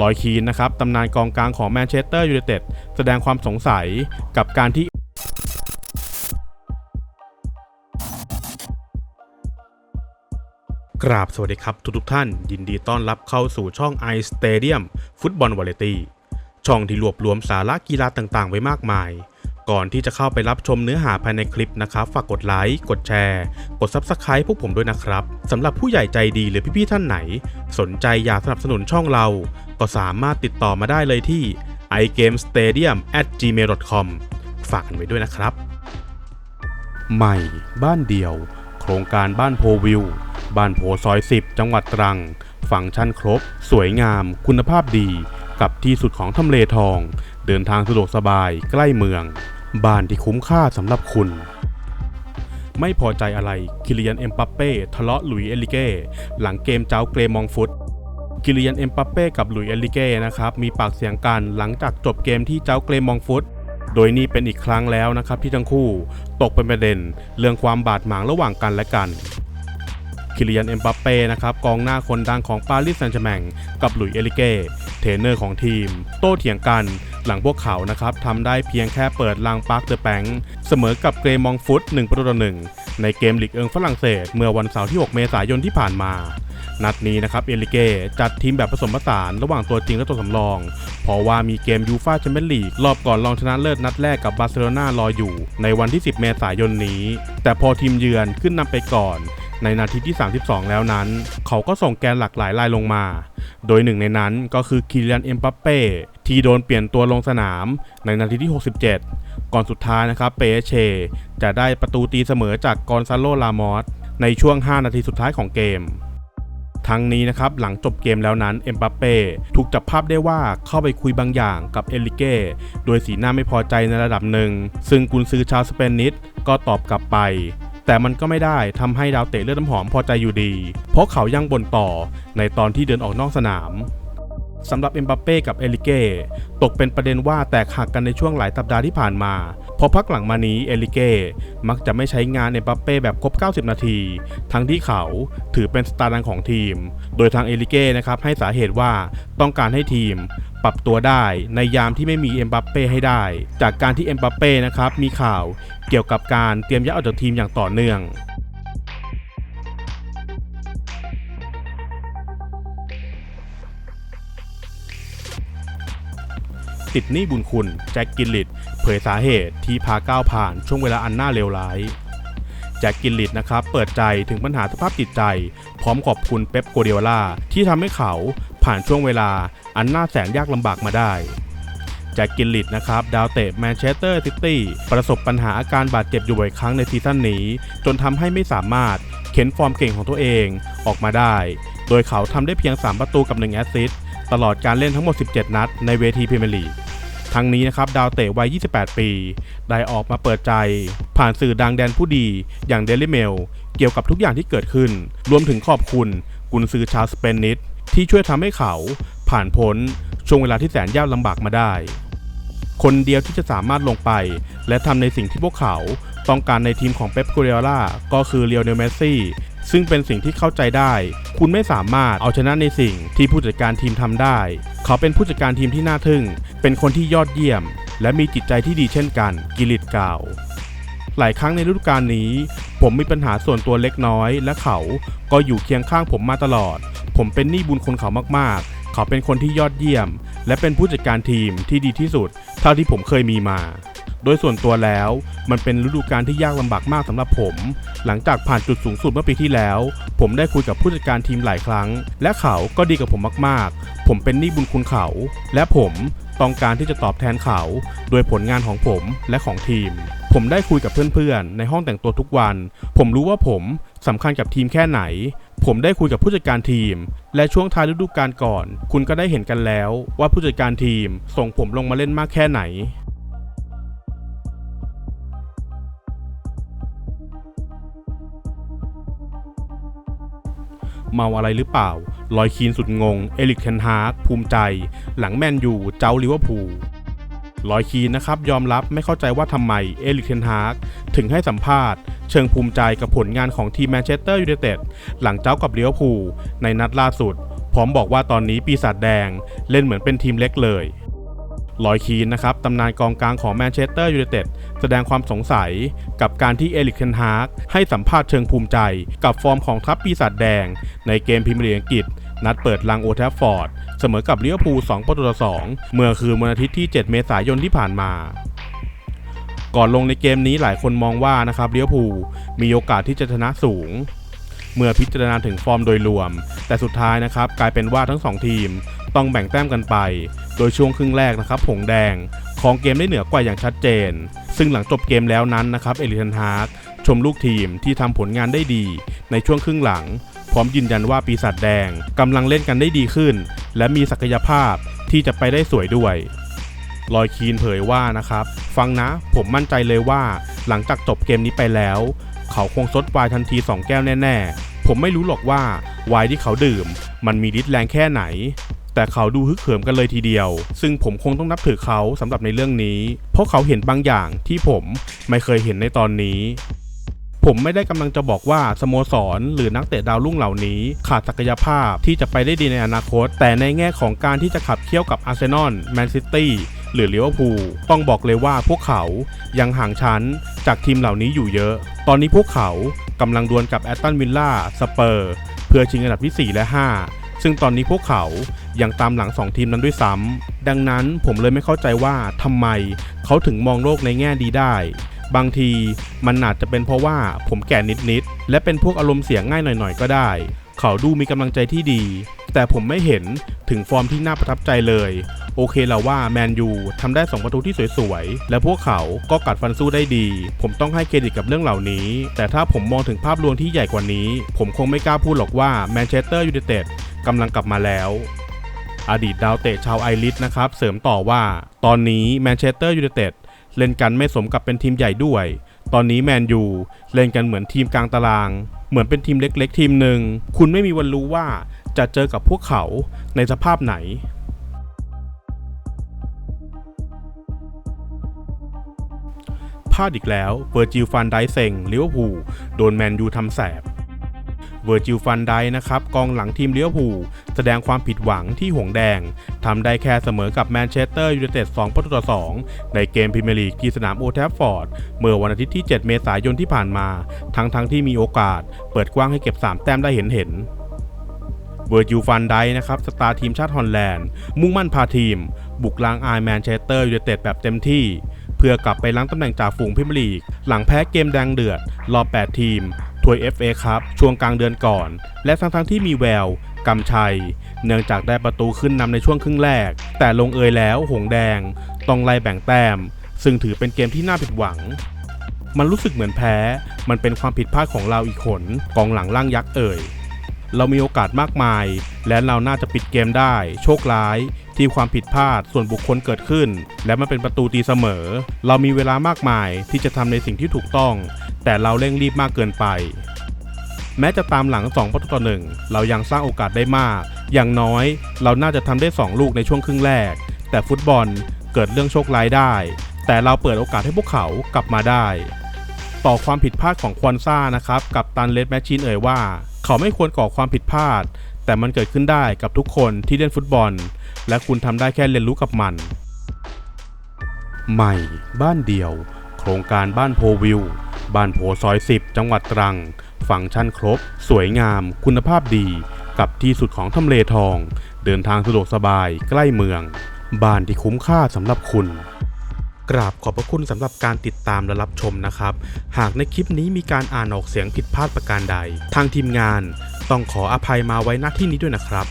ลอยคีนนะครับตำนานกองกลางของแมนเชสเตอร์ยูไนเต็ดแสดงความสงสัยกับการที่กราบสวัสดีครับทุกทุกท่าน ยินดีต้อนรับเข้าสู่ช่อง i Stadium ฟุตบอลวาเลตี้ช่องที่รวบรวมสาระกีฬาต่างๆ ไว้มากมาย ก่อนที่จะเข้าไปรับชมเนื้อหาภายในคลิปนะครับ ฝากกดไลค์ กดแชร์ กด Subscribe พวกผมด้วยนะครับสำหรับผู้ใหญ่ใจดีหรือพี่ๆท่านไหน สนใจอยากสนับสนุนช่องเรา ก็สามารถติดต่อมาได้เลยที่ igamestadium@gmail.com ฝากกันไว้ด้วยนะครับ ใหม่ บ้านเดี่ยว โครงการบ้านโพวิว บ้านโพซอย 10 จังหวัดตรัง ฟังก์ชันครบ สวยงาม คุณภาพดี กับที่สุดของทำเลทอง เดินทางสะดวกสบายใกล้เมือง บ้านที่คุ้มค่าสำหรับคุณ ไม่พอใจอะไรคิริยันเอ็มปัปเป้ทะเลาะหลุยเอลิเก้หลังเกมเจ้าเกรมองฟุตกิลิยันเอ็มปัปเป้กับหลุยเอลิเก้นะครับมีปากเสียงกันหลังจากจบเกมที่เจ้าเกรมองฟุตโดยนี่เป็นอีกครั้งแล้วนะครับที่ทั้งคู่ตกเป็นประเด็น เรื่องความบาดหมางระหว่างกันและกันคิริยันเอ็มบัปเป้นะครับกองหน้าคนดังของปารีสแซงต์แชร์แมงกับหลุยเอลิเก้เทรนเนอร์ของทีม โต้เถียงกัน หลังพวกเขานะครับทำได้เพียงแค่เปิดลางปาร์คเดอะแปงเสมอกับเกรมองฟุต1ประตูต่อหนึ่งในเกมลีกเอิงฝรั่งเศส เมื่อวันเสาร์ที่ 6 เมษายนที่ผ่านมา นัดนี้นะครับเอลิเกจัดทีมแบบผสมผสานระหว่างตัวจริงและตัวสำรอง เพราะว่ามีเกมยูฟาแชมเปี้ยนลีกรอบก่อนรองชนะเลิศนัดแรกกับบาร์เซโลนารออยู่ ในวันที่ 10 เมษายนนี้ แต่พอทีมเยือนขึ้นนำไปก่อนในนาทีที่ 32 แล้วนั้น เขาก็ส่งแกนหลักหลายรายลงมา โดยหนึ่งในนั้นก็คือคิริยันเอ็มบัปเป้ ที่โดนเปลี่ยนตัวลงสนามในนาทีที่ 67 ก่อนสุดท้ายนะครับเปเช จะได้ประตูตีเสมอจากกอนซาโลลามอสในช่วง 5 นาทีสุดท้ายของเกม ทั้งนี้นะครับหลังจบเกมแล้วนั้นเอ็มบัปเป้ถูกจับภาพได้ว่าเข้าไปคุยบางอย่างกับเอลิเก้โดยสีหน้าไม่พอใจในระดับหนึ่ง ซึ่งกุนซือชาวสเปนนิสก็ตอบกลับไปแต่มันก็ไม่ได้ทำให้ดาวเตะเลือดน้ำหอมพอใจอยู่ดี เพราะเขายังบ่นต่อในตอนที่เดินออกนอกสนาม สำหรับเอ็มบัปเป้กับเอลิเก้ตกเป็นประเด็นว่าแตกหักกันในช่วงหลายสัปดาห์ที่ผ่านมาพอพักหลังมานี้เอลิเก้มักจะไม่ใช้งานเอ็มบัปเป้แบบครบ 90 นาที ทั้งที่เขาถือเป็นสตาร์ดังของทีม โดยทางเอลิเก้นะครับให้สาเหตุว่าต้องการให้ทีมปรับตัวได้ในยามที่ไม่มีเอ็มบัปเป้ให้ได้ จากการที่เอ็มบัปเป้นะครับมีข่าวเกี่ยวกับการเตรียมย้ายออกจากทีมอย่างต่อเนื่อง ติดหนี้บุญคุณแจ็คกินลิดเผยสาเหตุที่พาก้าวผ่านช่วงเวลาอันน่าเลวร้ายแจ็คกินลิดนะครับเปิดใจถึงปัญหาสภาพจิตใจ พร้อมขอบคุณเป๊ปโกเดียล่าที่ทำให้เขาผ่านช่วงเวลาอันน่าแสนยากลำบากมาได้แจ็คกินลิดนะครับดาวเตะแมนเชสเตอร์ซิตี้ประสบปัญหาอาการบาดเจ็บอยู่บ่อยครั้งในซีซั่นนี้ จนทำให้ไม่สามารถเข็นฟอร์มเก่งของตัวเองออกมาได้ โดยเขาทำได้เพียง 3 ประตูกับ 1 แอสซิสต์ ตลอดการเล่นทั้งหมด 17 นัดในเวทีพรีเมียร์ลีกทั้งนี้นะครับดาวเตะวัย 28 ปี ได้ออกมาเปิดใจ ผ่านสื่อดังแดนผู้ดีอย่าง Daily Mail เกี่ยวกับทุกอย่างที่เกิดขึ้น รวมถึงขอบคุณกุนซือชาสเปนนิสที่ช่วยทำให้เขาผ่านพ้นช่วงเวลาที่แสนยากลำบากมาได้ คนเดียวที่จะสามารถลงไป และทำในสิ่งที่พวกเขาต้องการในทีมของเป๊ปกูเรล่าก็คือเลียวเนลเมสซี่ ซึ่งเป็นสิ่งที่เข้าใจได้ คุณไม่สามารถเอาชนะในสิ่งที่ผู้จัดการทีมทำได้ เขาเป็นผู้จัดการทีมที่น่าทึ่ง เป็นคนที่ยอดเยี่ยม และมีจิตใจที่ดีเช่นกัน กิลิตกล่าว หลายครั้งในฤดูกาลนี้ ผมมีปัญหาส่วนตัวเล็กน้อย และเขาก็อยู่เคียงข้างผมมาตลอด ผมเป็นหนี้บุญคุณเขามากๆ เขาเป็นคนที่ยอดเยี่ยม และเป็นผู้จัดการทีมที่ดีที่สุด เท่าที่ผมเคยมีมา โดยส่วนตัวแล้ว มันเป็นฤดูกาลที่ยากลำบากมากสำหรับผม หลังจากผ่านจุดสูงสุดเมื่อปีที่แล้ว ผมได้คุยกับผู้จัดการทีมหลายครั้ง และเขาก็ดีกับผมมากๆ ผมเป็นหนี้บุญคุณเขา และผมต้องการที่จะตอบแทนเขา โดยผลงานของผมและของทีม ผมได้คุยกับเพื่อนๆ ในห้องแต่งตัวทุกวัน ผมรู้ว่าผมสำคัญกับทีมแค่ไหน ผมได้คุยกับผู้จัดการทีม และช่วงท้ายฤดูกาลก่อน คุณก็ได้เห็นกันแล้วว่าผู้จัดการทีมส่งผมลงมาเล่นมากแค่ไหน เมาอะไรหรือเปล่า ลอยคีนสุดงง เอลิกเทนฮาร์กภูมิใจ หลังแมนยูเจ้าลิเวอร์พูลลอยคีนนะครับยอมรับไม่เข้าใจว่าทำไมเอลิกเทนฮาร์กถึงให้สัมภาษณ์ เชิงภูมิใจกับผลงานของทีมแมนเชสเตอร์ยูไนเต็ดหลังเจ้ากับลิเวอร์พูลในนัดล่าสุด พร้อมบอกว่าตอนนี้ปีศาจแดงเล่นเหมือนเป็นทีมเล็กเลย ลอยคีนนะครับตำนานกองกลางของแมนเชสเตอร์ยูไนเต็ดแสดงความสงสัยกับการที่เอลิกเทนฮาร์กให้สัมภาษณ์เชิงภูมิใจ กับฟอร์มของทัพปีศาจแดง ในเกมพรีเมียร์ลีกอังกฤษ นัดเปิดลังโอแทฟฟอร์ด เสมอกับลิเวอร์พูล2ประตูต่อ2เมื่อคืนวันอาทิตย์ที่ 7 เมษายนที่ผ่านมาก่อนลงในเกมนี้หลายคนมองว่านะครับลิเวอร์พูมีโอกาสที่จะชนะสูง เมื่อพิจารณาถึงฟอร์มโดยรวม แต่สุดท้ายนะครับกลายเป็นว่าทั้งสองทีมต้องแบ่งแต้มกันไป โดยช่วงครึ่งแรกนะครับผงแดงของเกมได้เหนือกว่าอย่างชัดเจน ซึ่งหลังจบเกมแล้วนั้นนะครับเอลิเทนฮาร์กชมลูกทีมที่ทำผลงานได้ดี ในช่วงครึ่งหลัง พร้อมยืนยันว่าปีศาจแดงกำลังเล่นกันได้ดีขึ้น และมีศักยภาพที่จะไปได้สวยด้วยลอยคีนเผยว่านะครับ ฟังนะผมมั่นใจเลยว่า หลังจากจบเกมนี้ไปแล้ว เขาคงซดวน์ทันที 2 แก้วแน่ ๆ ผมไม่รู้หรอกว่าวน์ที่เขาดื่ม มันมีฤทธิ์แรงแค่ไหน แต่เขาดูฮึกเหิมกันเลยทีเดียว ซึ่งผมคงต้องนับถือเขาสำหรับในเรื่องนี้ เพราะเขาเห็นบางอย่างที่ผมไม่เคยเห็นในตอนนี้ผมไม่ได้กำลังจะบอกว่าสโมสร หรือนักเตะดาวรุ่งเหล่านี้ ขาดศักยภาพที่จะไปได้ดีในอนาคต แต่ในแง่ของการที่จะขับเคี่ยวกับอาร์เซนอลแมนซิตี้หรือลิเวอร์พูลต้องบอกเลยว่าพวกเขายังห่างชั้นจากทีมเหล่านี้อยู่เยอะ ตอนนี้พวกเขากำลังดวลกับแอตตันวิลล่าสเปอร์ เพื่อชิงอันดับที่ 4 และ 5 ซึ่งตอนนี้พวกเขายังตามหลัง 2 ทีมนั้นด้วยซ้ำดังนั้นผมเลยไม่เข้าใจว่าทำไมเขาถึงมองโลกในแง่ดีได้ บางทีมันอาจจะเป็นเพราะว่าผมแก่นิดๆและเป็นพวกอารมณ์เสียงง่ายหน่อยๆก็ได้ เขาดูมีกำลังใจที่ดี แต่ผมไม่เห็นถึงฟอร์มที่น่าประทับใจเลย โอเคแล้วว่าแมนยูทำได้ 2 ประตูที่สวยๆ และพวกเขาก็กัดฟันสู้ได้ดี ผมต้องให้เครดิตกับเรื่องเหล่านี้ แต่ถ้าผมมองถึงภาพรวมที่ใหญ่กว่านี้ ผมคงไม่กล้าพูดหรอกว่าแมนเชสเตอร์ยูไนเต็ด กำลังกลับมาแล้ว อดีตดาวเตะชาวไอริสนะครับ เสริมต่อว่า ตอนนี้แมนเชสเตอร์ยูไนเต็ดเล่นกันไม่สมกับเป็นทีมใหญ่ด้วย ตอนนี้แมนยูเล่นกันเหมือนทีมกลางตาราง เหมือนเป็นทีมเล็กๆ ทีมหนึ่ง คุณไม่มีวันรู้ว่าจะเจอกับพวกเขาในสภาพไหนพลาดอีกแล้วเวอร์จิลฟันไดเซงลิเวอร์พูลโดนแมนยูทำแสบ เวอร์จิลฟันไดนะครับกองหลังทีมลิเวอร์พูแสดงความผิดหวังที่ห่วงแดงทำได้แค่เสมอกับแมนเชสเตอร์ยูไนเต็ด2ประตูต่อ 2 ในเกมพรีเมียร์ลีกที่สนามโอแทฟฟอร์ด เมื่อวันอาทิตย์ที่ 7 เมษายนที่ผ่านมา ทั้งๆที่มีโอกาส เปิดกว้างให้เก็บ 3 แต้มได้เห็นเห็นเวอร์จิลฟันไดนะครับสตาร์ทีมชาติฮอลแลนด์ มุ่งมั่นพาทีม บุกล้างอายแมนเชสเตอร์ยูไนเต็ดแบบเต็มที่ เพื่อกลับไปล้างตำแหน่งจ่าฝูงพรีเมียร์ลีก หลังแพ้เกมแดงเดือด รอบ 8 ทีม ถ้วย FA ครับช่วงกลางเดือนก่อน และทั้งทั้งๆที่มีแววกำชัย เนื่องจากได้ประตูขึ้นนำในช่วงครึ่งแรก แต่ลงเอยแล้วหงแดง ต้องไล่แบ่งแต้ม ซึ่งถือเป็นเกมที่น่าผิดหวัง มันรู้สึกเหมือนแพ้ มันเป็นความผิดพลาดของเราอีกคนกองหลังล่างยักษ์เอ่ยเรามีโอกาสมากมาย และเราน่าจะปิดเกมได้ โชคร้าย ที่ความผิดพลาดส่วนบุคคลเกิดขึ้น และมันเป็นประตูตีเสมอ เรามีเวลามากมายที่จะทำในสิ่งที่ถูกต้อง แต่เราเร่งรีบมากเกินไป แม้จะตามหลัง2ประตูต่อหนึ่งเรายังสร้างโอกาสได้มาก อย่างน้อยเราน่าจะทำได้ 2 ลูกในช่วงครึ่งแรก แต่ฟุตบอลเกิดเรื่องโชคร้ายได้ แต่เราเปิดโอกาสให้พวกเขากลับมาได้ ต่อความผิดพลาดของควอนซ่านะครับ กับตันเลดแมชชีนเอ่ยว่า เขาไม่ควรก่อความผิดพลาด แต่มันเกิดขึ้นได้กับทุกคนที่เล่นฟุตบอล และคุณทำได้แค่เรียนรู้กับมัน ใหม่ บ้านเดียว โครงการบ้านโพวิว บ้านโพซอย 10 จังหวัดตรัง ฟังก์ชันครบ สวยงาม คุณภาพดี กับที่สุดของทำเลทอง เดินทางสะดวกสบายใกล้เมือง บ้านที่คุ้มค่าสำหรับคุณ กราบขอบพระคุณสำหรับการติดตามและรับชมนะครับ หากในคลิปนี้มีการอ่านออกเสียงผิดพลาดประการใด ทางทีมงานต้องขออภัยมาไว้ณที่นี้ด้วยนะครับ